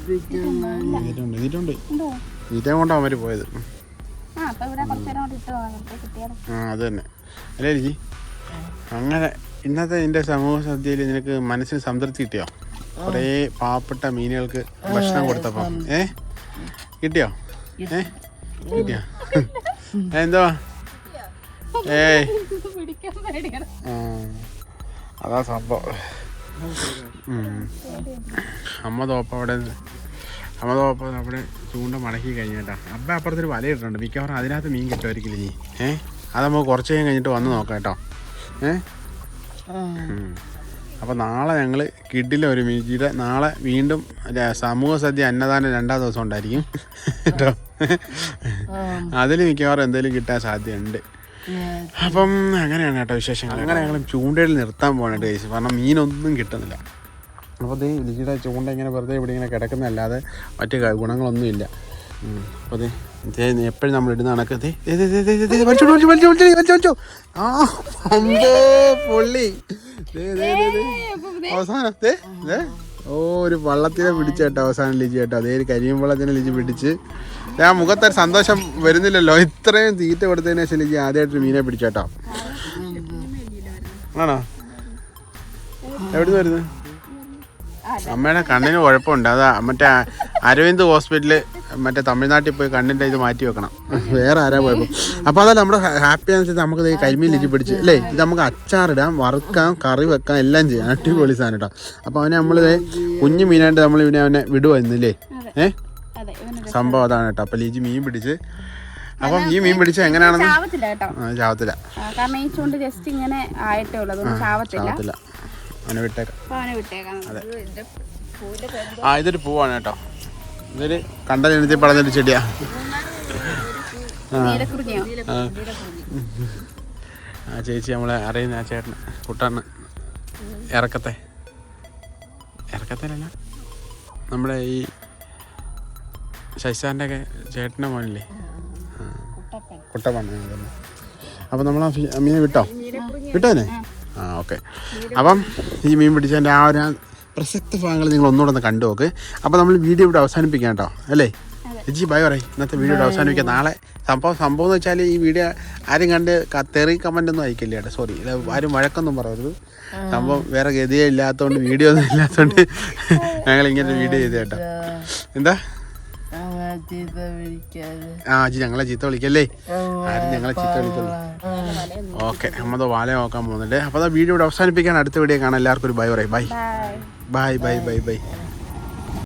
തീറ്റ കൊണ്ട് തീറ്റ കൊണ്ട് അവർ പോയത് ആ അത് തന്നെ. അല്ലേ ലിജി? അങ്ങനെ ഇന്നത്തെ എന്റെ സമൂഹ സദ്യയിൽ നിനക്ക് മനസ്സിന് സംതൃപ്തി കിട്ടിയോ? കുറേ പാവപ്പെട്ട മീനുകൾക്ക് ഭക്ഷണം കൊടുത്തപ്പോ. ഏ? കിട്ടിയോ? ഏ? കിട്ടിയോ? ഏ, ഏയ്. പിടിക്കാൻ പേടിയാണ് അതാ സംഭവം. അമ്മ തോപ്പ അവിടെ അമ്മ തോപ്പ അവിടെ ചൂണ്ട മടക്കി കഴിഞ്ഞേട്ടാ അപ്പ അപ്പുറത്തൊരു വല ഇട്ടിട്ടുണ്ട്. മിക്കവാറും അതിനകത്ത് മീൻ കിട്ടുമായിരിക്കില്ല ഇനി? ഏ? അത് നമുക്ക് കുറച്ച് കഴിഞ്ഞിട്ട് വന്ന് നോക്കാം കേട്ടോ. ഏ? അപ്പോൾ നാളെ ഞങ്ങൾ കിഡിലെ ഒരു മീജിയുടെ നാളെ വീണ്ടും സമൂഹ സദ്യ അന്നദാനം രണ്ടാം ദിവസം ഉണ്ടായിരിക്കും. കേട്ടോ അതിൽ മിക്കവാറും എന്തെങ്കിലും കിട്ടാൻ സാധ്യതയുണ്ട്. അപ്പം അങ്ങനെയാണ് കേട്ടോ വിശേഷങ്ങൾ. അങ്ങനെ ഞങ്ങൾ ചൂണ്ടയിൽ നിർത്താൻ പോകണം ഗൈസ്. കാരണം മീനൊന്നും കിട്ടുന്നില്ല. അപ്പോൾ ദേ ലിജിയുടെ ചൂണ്ട ഇങ്ങനെ വെറുതെ ഇവിടെ ഇങ്ങനെ കിടക്കുന്നതല്ലാതെ മറ്റ് ഗുണങ്ങളൊന്നുമില്ല. അപ്പോൾ അതേ എപ്പോഴും നമ്മൾ ഇടുന്ന കണക്ക്. ആ അവസാനം ഓ ഒരു വള്ളത്തിനെ പിടിച്ചേട്ടോ അവസാനം ലിജി കേട്ടോ. അതേ ഒരു കരിയും വള്ളത്തിനെ ലിജി പിടിച്ച്. ആ മുഖത്തൊരു സന്തോഷം വരുന്നില്ലല്ലോ. ഇത്രയും തീറ്റ കൊടുത്തതിന് ശേഷം ലിജി ആദ്യമായിട്ടൊരു മീനെ പിടിച്ചേട്ടോ ആണോ? എവിടുന്ന് വരുന്നത്? അമ്മയുടെ കണ്ണിന് കുഴപ്പമുണ്ട്. അതാ മറ്റേ അരവിന്ദ് ഹോസ്പിറ്റലിൽ മറ്റേ തമിഴ്നാട്ടിൽ പോയി കണ്ണിന്റെ ഇത് മാറ്റി വെക്കണം. വേറെ ആരാ പോയപ്പോൾ അപ്പോൾ അതല്ല നമ്മുടെ ഹാപ്പി ആൻസ് നമുക്ക് ഈ കരിമീൻ ഇരി പിടിച്ച് അല്ലേ? ഇത് നമുക്ക് അച്ചാറിടാം വറുക്കാം കറി വെക്കാം എല്ലാം ചെയ്യാം. അടിപൊളി സാധനം കേട്ടോ. അപ്പോൾ അവനെ നമ്മളിത് കുഞ്ഞു മീനായിട്ട് നമ്മൾ ഇവനെ അവനെ വിടുവായിരുന്നില്ലേ ഏഹ് സംഭവം അതാണ് കേട്ടോ. അപ്പോൾ ലിജി മീൻ പിടിച്ച് അപ്പം ഈ മീൻ പിടിച്ച എങ്ങനെയാണെന്ന് ചാവത്തില്ല കാരണം ഈ ചൂണ്ട് ജസ്റ്റ് ഇങ്ങനെ ആയിട്ടേ ഉള്ളൂ. ചാവത്തില്ല. അവനെ വിട്ടേക്കാം അവനെ ആ ഇതൊരു പൂവാണ് കേട്ടോ. ഇതൊരു കണ്ട ജനത്തിൽ പറഞ്ഞൊരു ചെടിയാ. ആ. ചേച്ചി നമ്മളെ അറിയുന്ന ആ ചേട്ടന് കുട്ടാണ് ഇറക്കത്തെ. ഇറക്കത്തിലല്ല നമ്മുടെ ഈ ശശാന്റെ ഒക്കെ ചേട്ടന്റെ മോനില്ലേ? കുട്ടപ്പാണ് കുട്ടപ്പണ്ണ അപ്പം നമ്മൾ ആ മീനെ വിട്ടോ? വിട്ടോനെ? ആ ഓക്കെ. അപ്പം ഈ മീൻ പിടിച്ചതിന്റെ ആ ഒരു പ്രസക്ത ഭാഗങ്ങൾ നിങ്ങൾ ഒന്നുകൂടെ ഒന്ന് കണ്ടു നോക്ക്. അപ്പോൾ നമ്മൾ വീഡിയോ ഇവിടെ അവസാനിപ്പിക്കാം കേട്ടോ. അല്ലേ? ചേച്ചി ബൈ പറയും. ഇന്നത്തെ വീഡിയോ ഇവിടെ അവസാനിപ്പിക്കാം. നാളെ സംഭവം സംഭവം എന്ന് വെച്ചാൽ ഈ വീഡിയോ ആരും കണ്ട് തെറി കമന്റ് ഒന്നും അയക്കില്ല കേട്ടോ. സോറി ആരും വഴക്കൊന്നും പറയരുത്. സംഭവം വേറെ ഗതിയെ ഇല്ലാത്തതുകൊണ്ട് വീഡിയോ ഒന്നും ഇല്ലാത്തതുകൊണ്ട് ഞങ്ങൾ ഇങ്ങനെ വീഡിയോ ചെയ്ത് കേട്ടോ. എന്താ? ആ അജി ഞങ്ങളെ ചീത്ത വിളിക്കല്ലേ? ആരും ഞങ്ങളെ ചീത്ത വിളിക്കുള്ളൂ. ഓക്കെ നമ്മത് വാല നോക്കാൻ പോകുന്നുണ്ട്. അപ്പോൾ ആ വീഡിയോ ഇവിടെ അവസാനിപ്പിക്കാൻ അടുത്ത വീഡിയോ കാണാം എല്ലാവർക്കും ഒരു ബൈ പറയും. Bye. Bye bye bye bye.